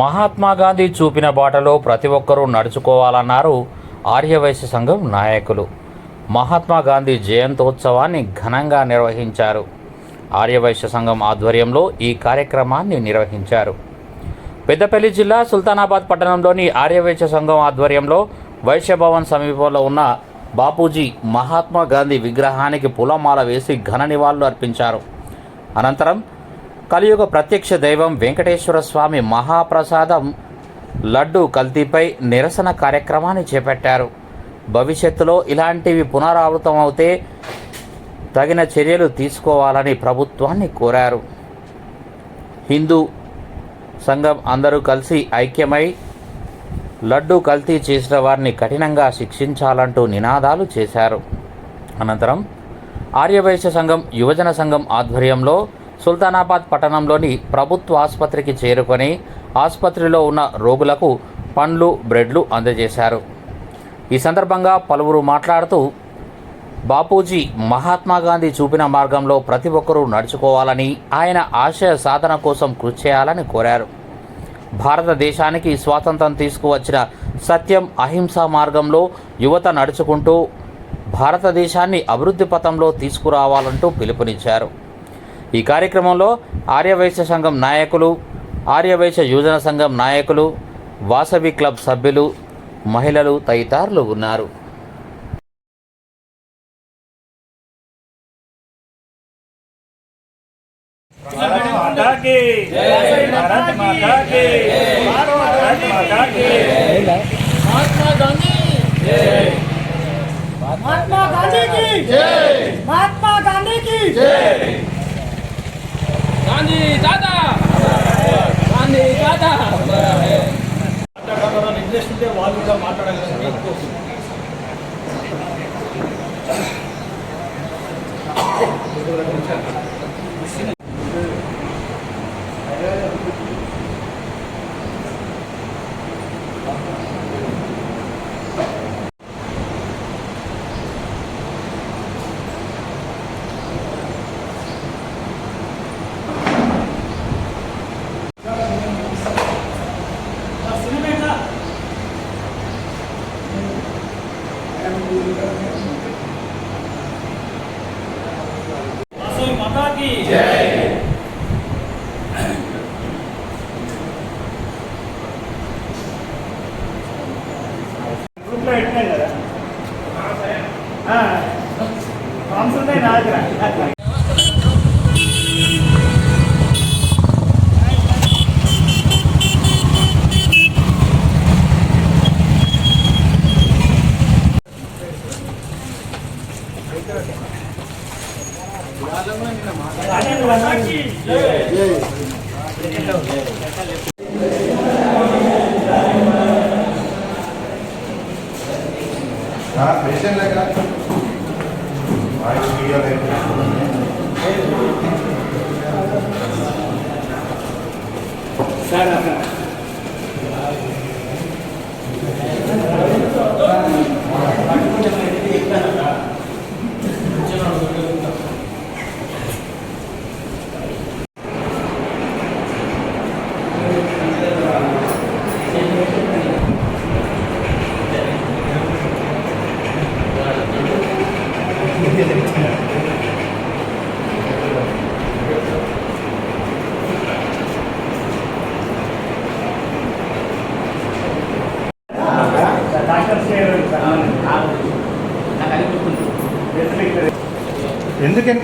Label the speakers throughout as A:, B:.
A: మహాత్మా గాంధీ చూపిన బాటలో ప్రతి ఒక్కరూ నడుచుకోవాలన్నారు ఆర్యవైశ్య సంఘం నాయకులు. మహాత్మా గాంధీ జయంతోత్సవాన్ని ఘనంగా నిర్వహించారు. ఆర్యవైశ్య సంఘం ఆధ్వర్యంలో ఈ కార్యక్రమాన్ని నిర్వహించారు. పెద్దపల్లి జిల్లా సుల్తానాబాద్ పట్టణంలోని ఆర్యవైశ్య సంఘం ఆధ్వర్యంలో వైశ్యభవన్ సమీపంలో ఉన్న బాపూజీ మహాత్మా గాంధీ విగ్రహానికి పూలమాల వేసి ఘన నివాళులు అర్పించారు. అనంతరం కలియుగ ప్రత్యక్ష దైవం వెంకటేశ్వర స్వామి మహాప్రసాదం లడ్డు కల్తీపై నిరసన కార్యక్రమాన్ని చేపట్టారు. భవిష్యత్తులో ఇలాంటివి పునరావృతం అవుతే తగిన చర్యలు తీసుకోవాలని ప్రభుత్వాన్ని కోరారు. హిందూ సంఘం అందరూ కలిసి ఐక్యమై లడ్డు కల్తీ చేసిన వారిని కఠినంగా శిక్షించాలంటూ నినాదాలు చేశారు. అనంతరం ఆర్యవైశ్య సంఘం యువజన సంఘం ఆధ్వర్యంలో సుల్తానాబాద్ పట్టణంలోని ప్రభుత్వ ఆసుపత్రికి చేరుకొని ఆసుపత్రిలో ఉన్న రోగులకు పండ్లు బ్రెడ్లు అందజేశారు. ఈ సందర్భంగా పలువురు మాట్లాడుతూ బాపూజీ మహాత్మా గాంధీ చూపిన మార్గంలో ప్రతి ఒక్కరూ నడుచుకోవాలని ఆయన ఆశయ సాధన కోసం కృషి చేయాలని కోరారు. భారతదేశానికి స్వాతంత్రం తీసుకువచ్చిన సత్యం అహింసా మార్గంలో యువత నడుచుకుంటూ భారతదేశాన్ని అభివృద్ధి పథంలో తీసుకురావాలంటూ పిలుపునిచ్చారు. ఈ కార్యక్రమంలో ఆర్యవైశ్య సంఘం నాయకులు ఆర్యవైశ్య యోజన సంఘం నాయకులు వాసవి క్లబ్ సభ్యులు మహిళలు తదితరులు ఉన్నారు.
B: మహాత్మా గాంధీ మహాత్మా గాంధీ గాంధీ తాత గాంధీ తాత
C: మాట్లాడాలని మాట్లాడాలి की గ్రూప్లో
D: さらばみたい
B: な。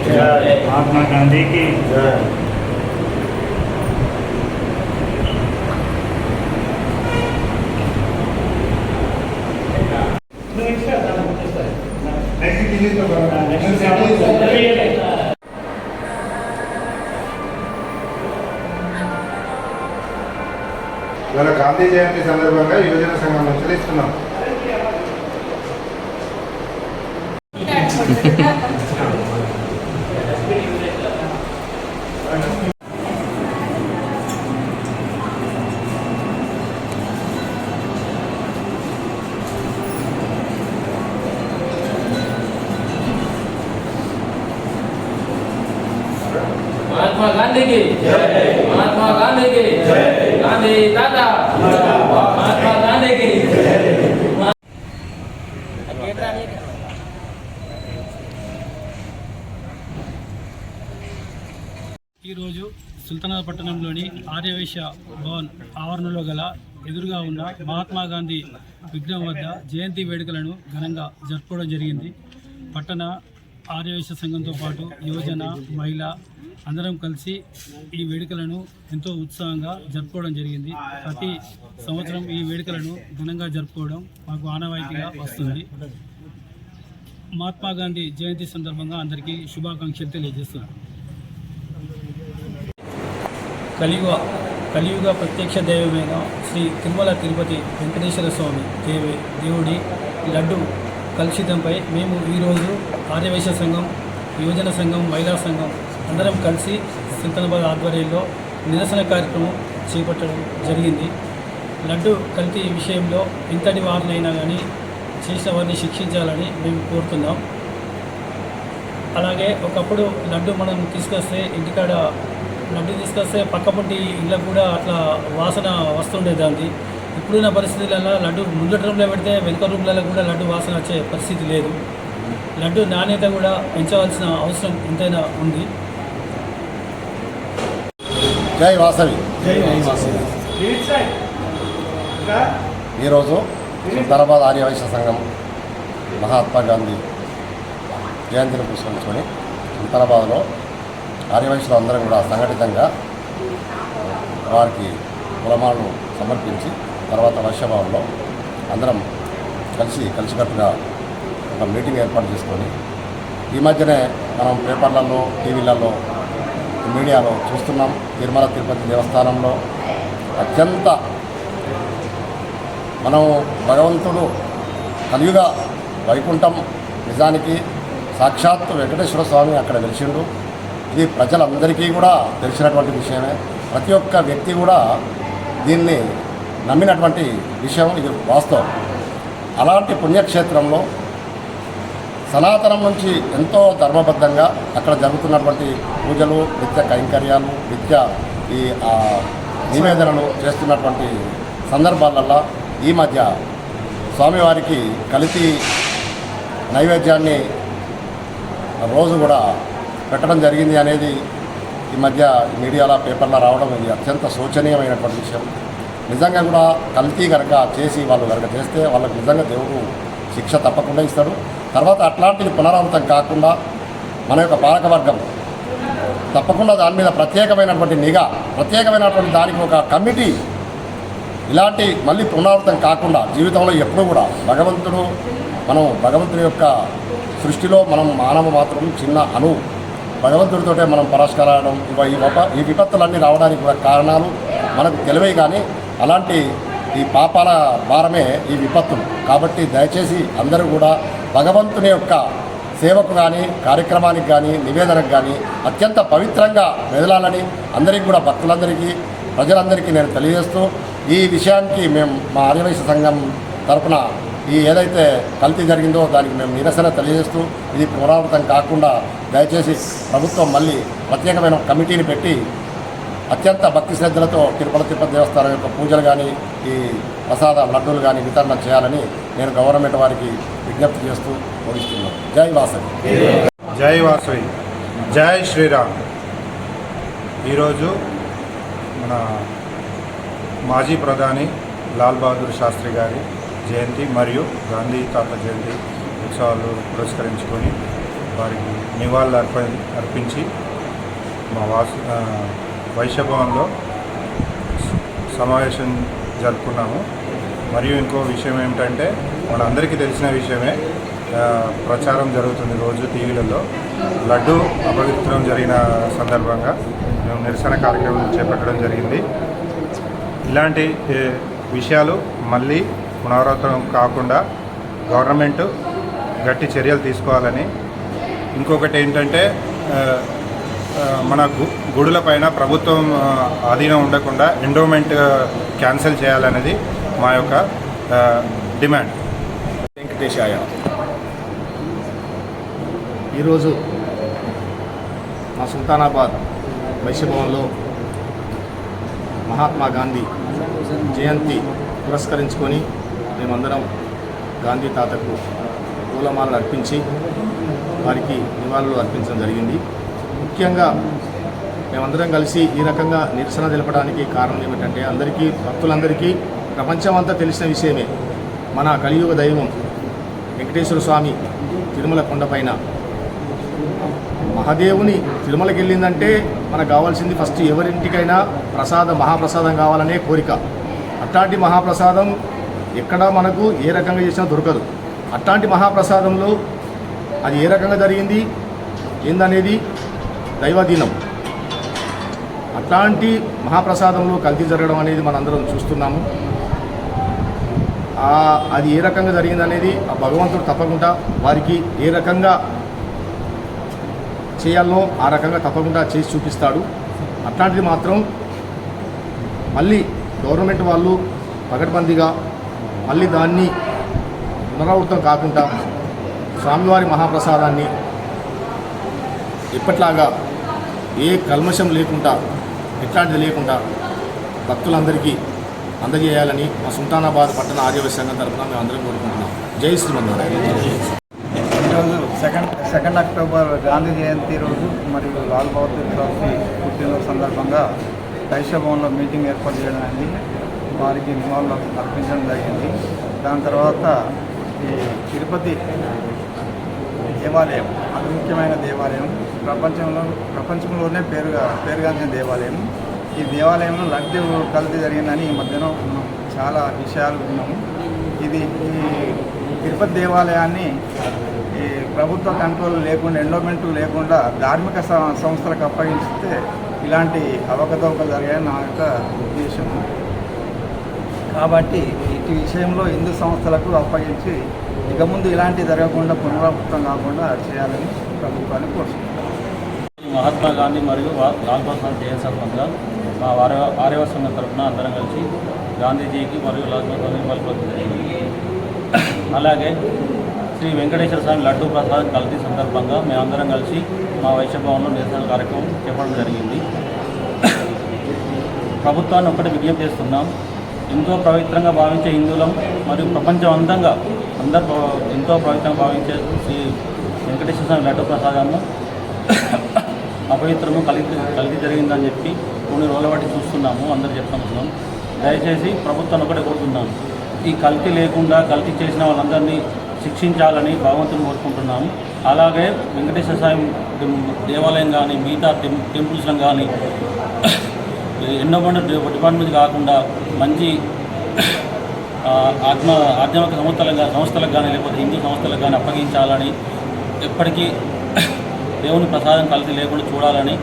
B: महात्मा गांधी की
D: నెక్స్ట్ ఇవాళ గాంధీ జయంతి సందర్భంగా యువజన సంఘం నుంచి ఇస్తున్నాం
E: ఈరోజు సుల్తానాబాద్ పట్టణంలోని ఆర్యవైశ్య భవన్ ఆవరణలో గల ఎదురుగా ఉన్న మహాత్మా గాంధీ విగ్రహం వద్ద జయంతి వేడుకలను ఘనంగా జరుపుకోవడం జరిగింది. పట్టణ ఆర్యవేశ సంఘంతో పాటు యువజన మహిళ అందరం కలిసి ఈ వేడుకలను ఎంతో ఉత్సాహంగా జరుపుకోవడం జరిగింది. ప్రతి సంవత్సరం ఈ వేడుకలను ఘనంగా జరుపుకోవడం మాకు ఆనవాయితీగా వస్తుంది. మహాత్మా గాంధీ జయంతి సందర్భంగా అందరికీ శుభాకాంక్షలు తెలియజేస్తున్నాను కలియుగ కలియుగ ప్రత్యక్ష దైవమైన శ్రీ తిరుమల తిరుపతి వెంకటేశ్వర స్వామి దేవి దేవుడి లడ్డు కలుషితంపై మేము ఈరోజు ఆర్యవైశ్య సంఘం యువజన సంఘం మహిళా సంఘం అందరం కలిసి సుల్తానాబాద్ ఆధ్వర్యంలో నిరసన కార్యక్రమం చేపట్టడం జరిగింది. లడ్డు కల్తీ విషయంలో ఇంతటి వారినైనా కానీ చేసిన వారిని శిక్షించాలని మేము కోరుతున్నాం. అలాగే ఒకప్పుడు లడ్డు మనం తీసుకొస్తే ఇంటికాడ లడ్డు తీసుకొస్తే పక్కపొంటి ఇళ్ళకు కూడా అట్లా వాసన వస్తుండే దాన్ని ఇప్పుడున్న పరిస్థితులలో లడ్డు ముందటి రూమ్లో పెడితే వెనుక రూమ్లలో కూడా లడ్డు వాసన వచ్చే పరిస్థితి లేదు. లడ్డు నాణ్యత కూడా పెంచవలసిన అవసరం ఎంతైనా ఉంది.
F: జై వాసవి. ఈరోజు సుల్తానాబాద్ ఆర్యవైశ్య సంఘం మహాత్మా గాంధీ జయంతిని పురస్కరించుకొని సుల్తానాబాద్లో ఆర్యవైశ్యులు అందరం కూడా సంఘటితంగా వారికి కులమాలను సమర్పించి తర్వాత వర్షభావంలో అందరం కలిసి కలిసికట్టుగా ఒక మీటింగ్ ఏర్పాటు చేసుకొని ఈ మధ్యనే మనం పేపర్లలో టీవీలలో మీడియాలో చూస్తున్నాం. తిరుమల తిరుపతి దేవస్థానంలో అత్యంత మనం భగవంతుడు కలియుగ వైకుంఠం నిజానికి సాక్షాత్ వెంకటేశ్వర స్వామి అక్కడ వెలిసిండు. ఇది ప్రజలందరికీ కూడా తెలిసినటువంటి విషయమే. ప్రతి ఒక్క వ్యక్తి కూడా దీన్ని నమ్మినటువంటి విషయం ఇది వాస్తవం. అలాంటి పుణ్యక్షేత్రంలో సనాతనం నుంచి ఎంతో ధర్మబద్ధంగా అక్కడ జరుగుతున్నటువంటి పూజలు నిత్య కైంకర్యాలు నిత్య ఈ నివేదనలు చేస్తున్నటువంటి సందర్భాలల్లో ఈ మధ్య స్వామివారికి కలిసి నైవేద్యాన్ని రోజు కూడా పెట్టడం జరిగింది అనేది ఈ మధ్య మీడియాలో పేపర్లో రావడం ఇది అత్యంత శోచనీయమైనటువంటి విషయం. నిజంగా కూడా కల్తీ కనుక చేసి వాళ్ళు కనుక చేస్తే వాళ్ళకు నిజంగా దేవుడు శిక్ష తప్పకుండా ఇస్తాడు. తర్వాత అట్లాంటిది పునరావృతం కాకుండా మన యొక్క పాలకవర్గం తప్పకుండా దాని మీద ప్రత్యేకమైనటువంటి నిఘా ప్రత్యేకమైనటువంటి దానికి ఒక కమిటీ ఇలాంటి మళ్ళీ పునరావృతం కాకుండా జీవితంలో ఎప్పుడూ కూడా భగవంతుడు మనం భగవంతుడి యొక్క సృష్టిలో మనం మానవ మాత్రం చిన్న అణువు భగవంతుడితోటే మనం పరస్కరాడడం ఇవ ఈ ఈ విపత్తులన్నీ రావడానికి కూడా కారణాలు మనకు తెలివే కానీ అలాంటి ఈ పాపాల భారమే ఈ విపత్తులు కాబట్టి దయచేసి అందరూ కూడా భగవంతుని యొక్క సేవకు కానీ కార్యక్రమానికి కానీ నివేదనకు కానీ అత్యంత పవిత్రంగా మెదలాలని అందరికీ కూడా భక్తులందరికీ ప్రజలందరికీ నేను తెలియజేస్తూ ఈ విషయానికి మేము మా ఆర్యవైశ్య సంఘం తరఫున ఈ ఏదైతే కల్తీ జరిగిందో దానికి మేము నిరసన తెలియజేస్తూ ఇది పునరావృతం కాకుండా దయచేసి ప్రభుత్వం మళ్ళీ ప్రత్యేకమైన కమిటీని పెట్టి అత్యంత భక్తి శ్రద్ధలతో తిరుపతి తిరుపతి దేవస్థానం యొక్క పూజలు కానీ ఈ ప్రసాద లడ్డూలు కానీ వితరణ చేయాలని నేను గవర్నమెంట్ వారికి విజ్ఞప్తి చేస్తూ కోరిస్తున్నాను జై వాసవి.
D: జై వాసవి. జై శ్రీరామ్. ఈరోజు మన మాజీ ప్రధాని లాల్ బహదూర్ శాస్త్రి గారి జయంతి మరియు గాంధీ తాత జయంతి ఉత్సవాలు పురస్కరించుకొని వారికి నివాళులు అర్ప అర్పించి మా వాసు వైశ్యభవన్లో సమావేశం జరుపుకున్నాము. మరియు ఇంకో విషయం ఏమిటంటే మనందరికీ తెలిసిన విషయమే ప్రచారం జరుగుతుంది రోజు టీవీలలో. లడ్డు అపవిత్రం జరిగిన సందర్భంగా మేము నిరసన కార్యక్రమం చేపట్టడం జరిగింది. ఇలాంటి విషయాలు మళ్ళీ పునరావృతం కాకుండా గవర్నమెంట్ గట్టి చర్యలు తీసుకోవాలని. ఇంకొకటి ఏంటంటే మన గు గుడుల పైన ప్రభుత్వం అధీనం ఆధీనం ఉండకుండా ఎండోమెంట్ క్యాన్సిల్ చేయాలనేది మా యొక్క డిమాండ్.
G: వెంకటేశాయ. ఈరోజు మా సుల్తానాబాద్ వైశ్యభవన్లో మహాత్మా గాంధీ జయంతి పురస్కరించుకొని మేమందరం గాంధీ తాతకు పూలమాలలు అర్పించి వారికి నివాళులు అర్పించడం జరిగింది. ముఖ్యంగా మేమందరం కలిసి ఈ రకంగా నిరసన తెలపడానికి కారణం ఏమిటంటే అందరికీ భక్తులందరికీ ప్రపంచమంతా తెలిసిన విషయమే మన కలియుగ దైవం వెంకటేశ్వర స్వామి తిరుమల కొండపైన మహాదేవుని తిరుమలకి వెళ్ళిందంటే మనకు కావాల్సింది ఫస్ట్ ఎవరింటికైనా ప్రసాదం మహాప్రసాదం కావాలనే కోరిక. అట్లాంటి మహాప్రసాదం ఎక్కడ మనకు ఏ రకంగా చేసినా దొరకదు. అట్లాంటి మహాప్రసాదంలో అది ఏ రకంగా జరిగింది ఏందనేది దైవాధీనం అట్లాంటి మహాప్రసాదంలో కల్తీ జరగడం అనేది మనందరం చూస్తున్నాము. అది ఏ రకంగా జరిగిందనేది ఆ భగవంతుడు తప్పకుండా వారికి ఏ రకంగా చేయాలనో ఆ రకంగా తప్పకుండా చేసి చూపిస్తాడు. అట్లాంటిది మాత్రం మళ్ళీ గవర్నమెంట్ వాళ్ళు పకడ్బందీగా మళ్ళీ దాన్ని పునరావృతం కాకుండా స్వామివారి మహాప్రసాదాన్ని ఎప్పట్లాగా ఏ కల్మషం లేకుండా ఎట్లాంటిది లేకుండా భక్తులందరికీ అందజేయాలని మా సుల్తానాబాద్ పట్టణ ఆర్యవైశ్య సంఘం తరఫున మేము అందరం కోరుకుంటున్నాం. జై శ్రీమన్నారాయణ.
H: ఈరోజు second second October Gandhi Jayanti రోజు మరియు లాల్ బహదూర్ శాస్త్రి పుట్టినరోజు సందర్భంగా వైశ్యభవన్లో మీటింగ్ ఏర్పాటు చేయడం అయింది వారికి నివాళులు అర్పించడం జరిగింది. దాని తర్వాత ఈ తిరుపతి దేవాలయం అతి ముఖ్యమైన దేవాలయం. ప్రపంచంలో ప్రపంచంలోనే పేరుగా పేరుగాంచిన దేవాలయం. ఈ దేవాలయంలో లడ్డు కలిసి జరిగిందని ఈ మధ్యన మనం చాలా విషయాలు విన్నాము ఇది ఈ తిరుపతి దేవాలయాన్ని ఈ ప్రభుత్వ కంట్రోల్ లేకుండా ఎండోమెంట్ లేకుండా ధార్మిక సంస్థలకు అప్పగిస్తే ఇలాంటి అవకతవకలు జరిగాయని నా యొక్క ఉద్దేశం కాబట్టి ఈ విషయంలో హిందూ సంస్థలకు అప్పగించి ఇక ముందు ఇలాంటి జరగకుండా పునరావృతం కాకుండా చేయాలని ప్రభుత్వాన్ని కోరుతున్నాను
I: మహాత్మా గాంధీ మరియు లాల్ బహదూర్ జయంతి సందర్భంగా మా వార ఆర్యవ సంఘం తరఫున అందరం కలిసి గాంధీజీకి మరియు లాల్ బహదూర్ నివాళులు జరిగింది. అలాగే శ్రీ వెంకటేశ్వర స్వామి లడ్డూ ప్రసాద్ కల్తీ సందర్భంగా మేమందరం కలిసి మా వైశ్యభవన్లో నిరసన కార్యక్రమం చెప్పడం జరిగింది. ప్రభుత్వాన్ని ఒకటి విజ్ఞప్తి చేస్తున్నాం. ఎంతో పవిత్రంగా భావించే హిందువులం మరియు ప్రపంచం అందంగా అందరు ఎంతో పవిత్రంగా భావించే శ్రీ వెంకటేశ్వర స్వామి లడ్డు ప్రసాదము అపవిత్రము కలిగి కలిగి జరిగిందని చెప్పి కొన్ని రోజుల బట్టి చూస్తున్నాము అందరు చెప్తున్నాం దయచేసి ప్రభుత్వాన్ని ఒకటే కోరుతున్నాము ఈ కల్తీ లేకుండా కల్తీ చేసిన వాళ్ళందరినీ శిక్షించాలని భగవంతుని కోరుకుంటున్నాము. అలాగే వెంకటేశ్వర స్వామి దేవాలయం కానీ మిగతా టెంపుల్స్ కానీ ఎన్నో డిపార్ట్మెంట్ కాకుండా మంచి ఆత్మ ఆధ్యాత్మిక సంస్థలకు కానీ సంస్థలకు కానీ లేకపోతే హిందూ సంస్థలకు కానీ అప్పగించాలని ఎప్పటికీ దేవుని ప్రసాదం కలిసి లేకుండా చూడాలని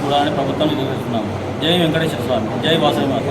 I: చూడాలని ప్రభుత్వం తెలియజేస్తున్నాము జై వెంకటేశ్వర స్వామి. జై వాసవి మాత.